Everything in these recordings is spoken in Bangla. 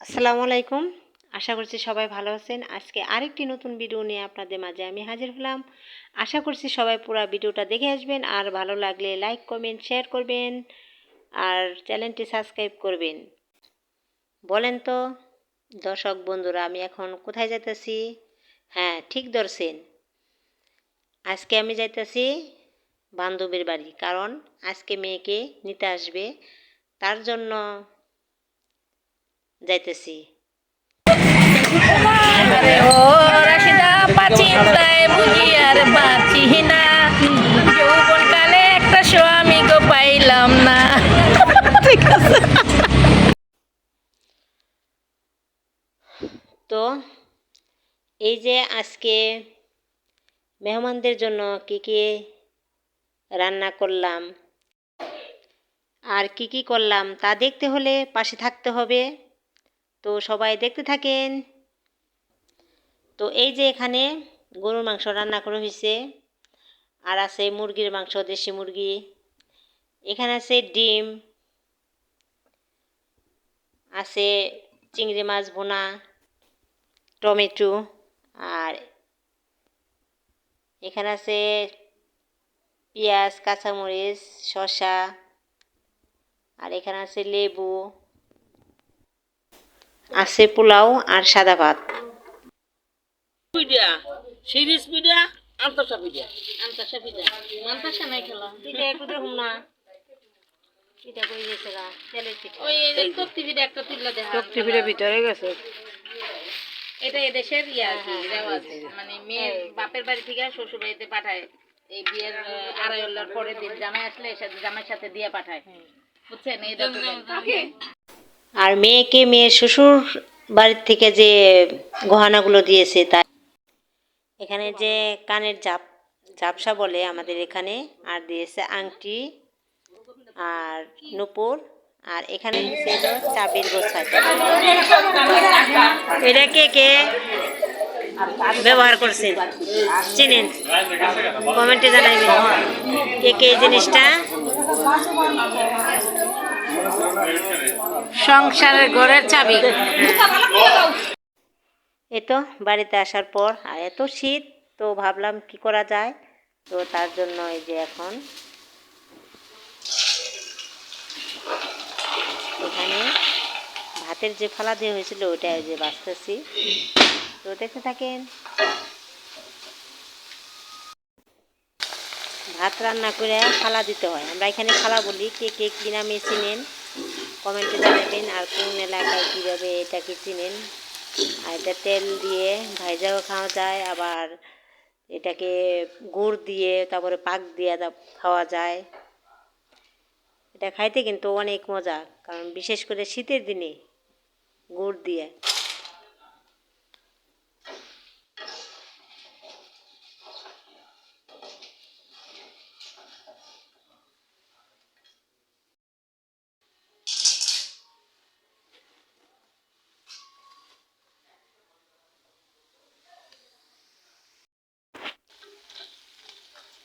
আসসালামু আলাইকুম। আশা করছি সবাই ভালো আছেন। আজকে আরেকটি নতুন ভিডিও নিয়ে আপনাদের মাঝে আমি হাজির হলাম। আশা করছি সবাই পুরো ভিডিওটা দেখে আসবেন। আর ভালো লাগলে লাইক, কমেন্ট, শেয়ার করবেন। আর চ্যানেলটি সাবস্ক্রাইব করবেন। বলেন তো, দর্শক বন্ধুরা, আমি এখন কোথায় যাইতেছি? হ্যাঁ ঠিক ধরছেন। আজকে আমি যাইতেছি বান্ধবীর বাড়ি। কারণ আজকে মেয়েকে নিতে আসবে। তার জন্য যাইতেছি। ও রাশিদা পাচিন্তায় বুঝি আর বাঁচি না। যৌবনকালে একটা স্বামী গো পাইলাম না। ঠিক আছে তো এই যে আজকে মেহমানদের জন্য কি কি রান্না করলাম আর কি কি করলাম তা দেখতে হলে পাশে থাকতে হবে। তো সবাই দেখতে থাকেন। তো এই যে এখানে গরুর মাংস রান্না করা হয়েছে আর আছে মুরগির মাংস, দেশি মুরগি। এখানে আছে ডিম। আছে চিংড়ি মাছ, ভুনা, টমেটো। আর এখানে আছে পেঁয়াজ, কাঁচামরিচ, শসা। আর এখানে আছে লেবু। আছে পোলাও আর সাদা ভাত। সিরিজ পিডিয়া আন্তর্সা পিডিয়া আন্তাসা পিঠা মান্তাসা নাই খেলা। পিঠা একটু দেখুন না। পিঠা কই গেছে গা? তেলের পিঠা ওই তক্তি পিঠা একটা তুললা দেখা শক্তি পিঠা ভিতরে গেছে। এটা এদেশের ইয়ে আর কি রেওয়াজ। মানে মেয়ের বাপের বাড়ি থেকে শ্বশুর বাড়িতে পাঠায়। এই বিয়ের আহ, আড়াই পরের দিন জামাই আসলে জামাইয়ের সাথে দিয়ে পাঠায়। বুঝছেন? এই আর মেয়েকে মেয়ের শ্বশুর বাড়ির থেকে যে গহনাগুলো দিয়েছে তা এখানে যে কানের জাপ, জাপসা বলে আমাদের এখানে, আর দিয়েছে আংটি, আর নুপুর, আর এখানে ছিল চাবির গোছায়। এটা কে কে ব্যবহার করছেন? চিনেন। কমেন্টে জানাইবেন। কে কে এই জিনিসটা? সংসারের ঘরের চাবি। এই তো বাড়িতে আসার পর, আর এত শীত, তো ভাবলাম কি করা যায়? তো তার জন্য এই যে এখন এখানে ভাতের যে ফালা দিয়ে হয়েছিল ওটা যে বাঁচতেছি। তো দেখতে থাকেন। ভাত রান্না করে ফালা দিতে হয়। আমরা এখানে ফালা বলি কে কে কি নামে চিনেন? কমেন্টে জানাবেন আর কোন এলাকায় কীভাবে এটাকে চিনেন। আর এটা তেল দিয়ে ভাইজাও খাওয়া যায়, আবার এটাকে গুড় দিয়ে, তারপরে পাক দিয়ে খাওয়া যায়। এটা খাইতে কিন্তু অনেক মজা, কারণ বিশেষ করে শীতের দিনে গুড় দিয়ে।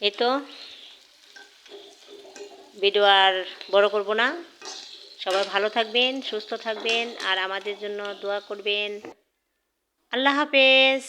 এই তো ভিডিও আর বড় করব না। সবাই ভালো থাকবেন, সুস্থ থাকবেন, আর আমাদের জন্য দোয়া করবেন। আল্লাহ হাফেজ।